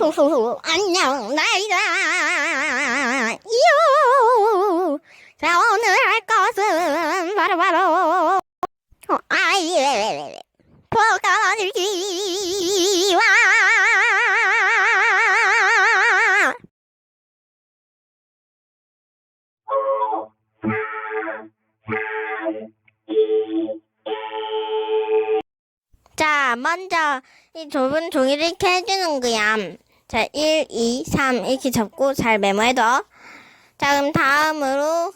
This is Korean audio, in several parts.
후후후 안녕 나이다 요. 자 오늘 할 것은 바로 바로 어, 아예 포카들기와 자, 먼저 이 좁은 종이를 해주는 거야. 자, 1, 2, 3 이렇게 접고 잘 메모해둬. 자, 그럼 다음으로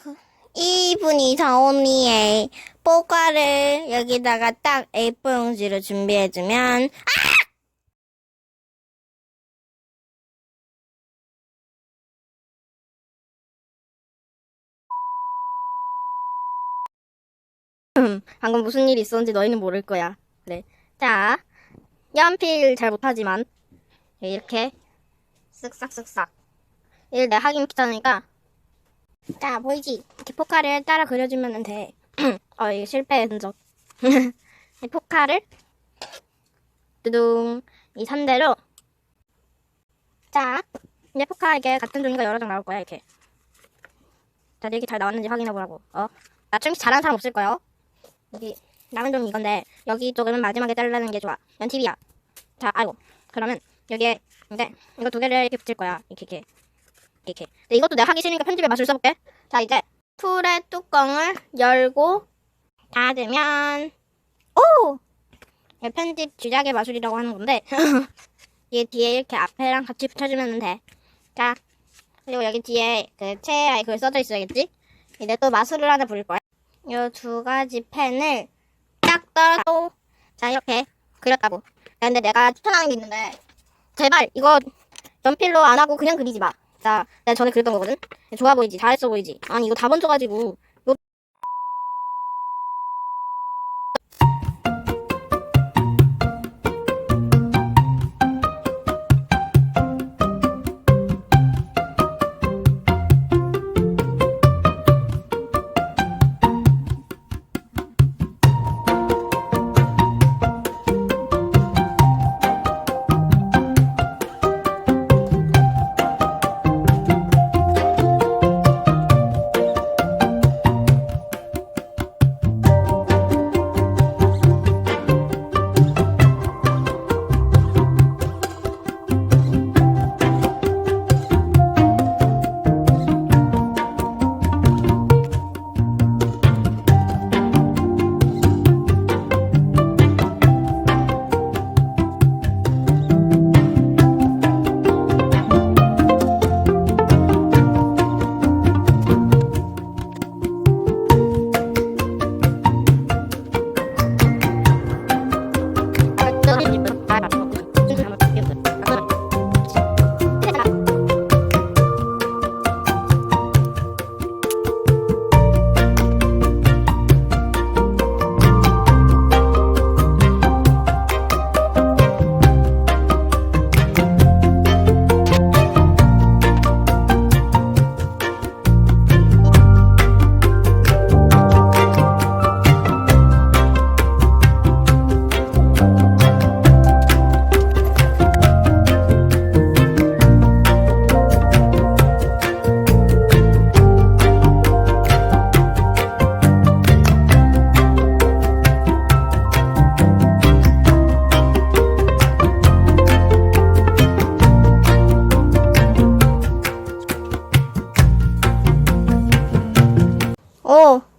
2분 이상 온리에 뽀과를 여기다가 딱 A4 용지로 준비해주면 방금 무슨 일이 있었는지 너희는 모를 거야. 그래. 자, 연필 잘 못하지만 이렇게 쓱싹쓱싹 이걸 내가 하긴 귀찮으니까 자 보이지? 이렇게 포카를 따라 그려주면 돼. 어 이거 실패 흔적. 이 포카를 두둥 이 선대로 자 이제 포카 이게 같은 종이가 여러 장 나올 거야 이렇게. 자 이렇게 잘 나왔는지 확인해 보라고. 어 나처럼 잘하는 사람 없을 거예요. 여기 남은 종이 이건데 여기 쪽은 마지막에 자르는 게 좋아. 연팁이야. 자, 아이고. 그러면 여기에 이제 이거 두 개를 이렇게 붙일 거야. 이렇게 이렇게 이렇게. 근데 이것도 내가 하기 싫으니까 편집에 맛을 써볼게. 자, 이제 툴의 뚜껑을 열고 닫으면 오! 이게 편집 주작의 마술이라고 하는 건데 얘 뒤에 이렇게 앞에랑 같이 붙여주면 돼. 자, 그리고 여기 뒤에 그 최애의 글 써져 있어야겠지? 이제 또 마술을 하나 부릴 거야. 요 두 가지 펜을 딱 떨고 자 이렇게 그렸다고 야, 근데 내가 추천하는 게 있는데 제발 이거 연필로 안 하고 그냥 그리지 마 자 내가 전에 그렸던 거거든. 좋아 보이지? 잘했어 보이지? 아니 이거 다 번져가지고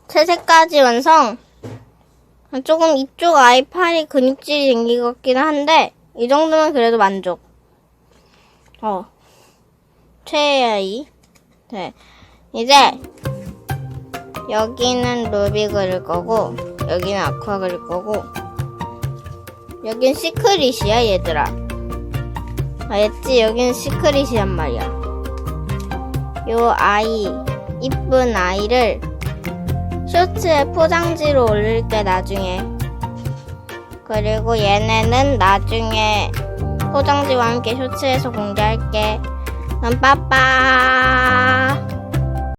채색까지 완성. 조금 이쪽 아이팔이 근육질이 생긴 것 같긴 한데, 이 정도면 그래도 만족. 어. 최애의. 네. 이제, 여기는 루비 그릴 거고, 여기는 아쿠아 그릴 거고, 여긴 시크릿이야, 얘들아. 알겠지? 여기는 시크릿이란 말이야. 요 아이, 이쁜 아이를 쇼츠에 포장지로 올릴게 나중에. 그리고 얘네는 나중에 포장지와 함께 쇼츠에서 공개할게. 그럼 빠빠